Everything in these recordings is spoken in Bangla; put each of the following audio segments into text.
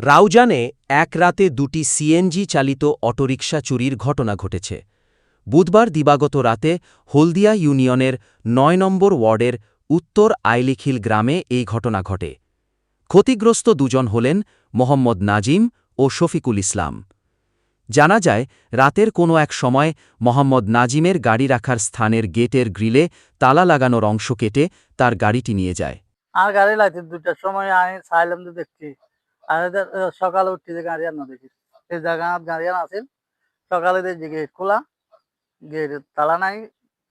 রাউজানে এক রাতে দুটি সিএনজি চালিত অটোরিকশা চুরির ঘটনা ঘটেছে। বুধবার দিবাগত রাতে হলদিয়া ইউনিয়নের নয় নম্বর ওয়ার্ডের উত্তর আইলিখিল গ্রামে এই ঘটনা ঘটে। ক্ষতিগ্রস্ত দুজন হলেন মোহাম্মদ নাজিম ও শফিকুল ইসলাম। জানা যায়, রাতের কোনো এক সময় মোহাম্মদ নাজিমের গাড়ি রাখার স্থানের গেটের গ্রিলে তালা লাগানোর অংশ কেটে তার গাড়িটি নিয়ে যায়। আর গাড়ি লাগছে দুটার সময় আমি চাইলাম তো দেখছি। আর সকালে উঠছি যে গাড়ি আর না দেখি। এই জায়গা গাড়ি আর আছে সকালে দেখছি গেট খোলা গেট তালা নাই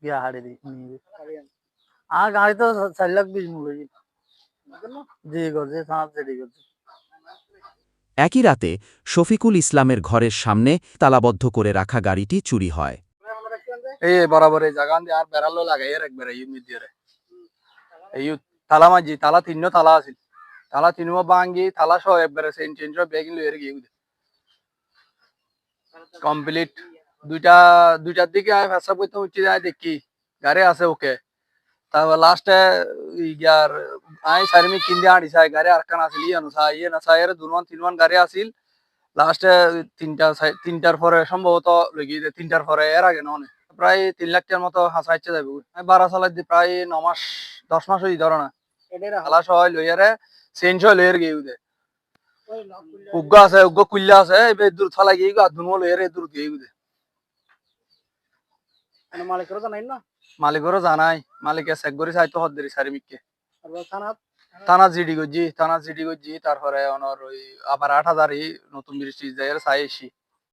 গিয়া হাড়ি দি নিয়ে আর গাড়ি তো চার লাখ বিশ মূল্য জি। করছে থানা জেডি করছে। একই রাতে শফিকুল ইসলামের ঘরের সামনে তালাবদ্ধ করে রাখা গাড়িটি চুরি হয়। এই বরাবর এই জায়গা দিয়ে আর বেড়ালো লাগাই একবারে এই মিডিয়ে এই তালা মাঝি তালা তিন তালা আছিল তালা তিন ভাঙ্গি তালা সহ একবারে সেন চেঞ্জ বেগিন লইয়ে গিয়ে কমপ্লিট দুইটা দুইটার দিকে আমি ফেসা করতে উঠছি যাই দেখি। গাড়ি আছে ওকে। তারপর লাস্টে ইয়ার আই সারিমি কিনতে আড়ি চাই গাড়ি আর কান আছিল ইয়ে নসা ইয়ে নসা এর দুমান তিনমান গাড়ি আছিল। লাস্টে তিনটা সাই- তিনটার পরে সম্ভবত লগি তিনটার পরে এর আগে নয় প্রায় তিন লাখ টাকার মতো হাসাইছে যাবে আমি বারা দি প্রায় ন মাস দশ মাস হই ধরো না। হালা সবাই লইয়ারে চেঞ্জ হয়ে লইয়ার গেউ উদে উগ্গ আছে উগ্গ কুল্লা আছে এবে দূর থালা গেই গা লইয়ারে দূর গেই মালিকেরও জানাই না? মালিকেরও জানাই মালিকে চেক করে চাইতো হদ্দেরি সারিমিককে থানা থানা জিডি গজি থানা জিডি গজি তারপরে অনর ওই আবার আট হাজারই নতুন বৃষ্টি যায় এসি